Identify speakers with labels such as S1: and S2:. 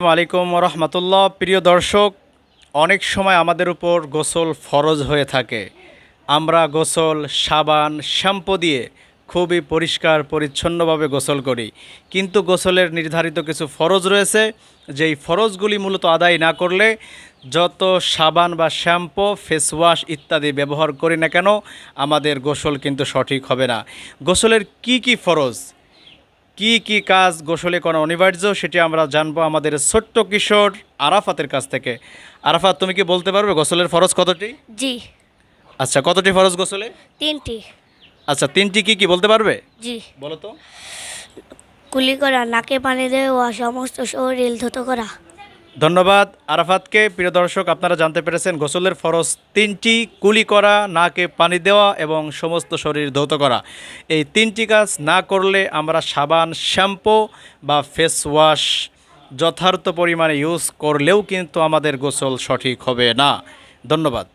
S1: আলাইকুম রহমতুল্লাহ প্রিয় দর্শক, অনেক সময় আমাদের উপর গোসল ফরজ হয়ে থাকে। আমরা গোসল, সাবান, শ্যাম্পু দিয়ে খুবই পরিষ্কার, পরিচ্ছন্নভাবে গোসল করি। কিন্তু গোসলের নির্ধারিত কিছু ফরজ রয়েছে, যেই ফরজগুলি মূলত আদায় না করলে যত সাবান বা শ্যাম্পু ফেস ওয়াশ ইত্যাদি ব্যবহার করি না কেন, আমাদের গোসল কিন্তু সঠিক হবে না। গোসলের কি কি ফরজ? কি কি কাজ গোসলে করা অনিবার্য সেটি আমরা জানব আমাদের ছোট্ট কিশোর আরাফাতের কাছ থেকে। আরাফাত তুমি কি বলতে পারবে গোসলের ফরজ কতটি?
S2: জি।
S1: আচ্ছা কতটি ফরজ গোসলে?
S2: তিনটি।
S1: আচ্ছা তিনটি কি কি বলতে পারবে?
S2: জি।
S1: বলো তো।
S2: কুলি করা নাকে পানি দেওয়া সমস্ত শরীর ধুত করা।
S1: ধন্যবাদ আরাফাতকে। প্রিয় দর্শক, আপনারা জানতে পেরেছেন, গোসলের ফরজ তিনটি, কুলি করা, নাকে পানি দেওয়া এবং সমস্ত শরীর ধৌত করা। এই তিনটি কাজ না করলে আমরা সাবান, শ্যাম্পু বা ফেস ওয়াশ যথার্থ পরিমাণে ইউজ করলেও কিন্তু আমাদের গোসল সঠিক হবে না। ধন্যবাদ।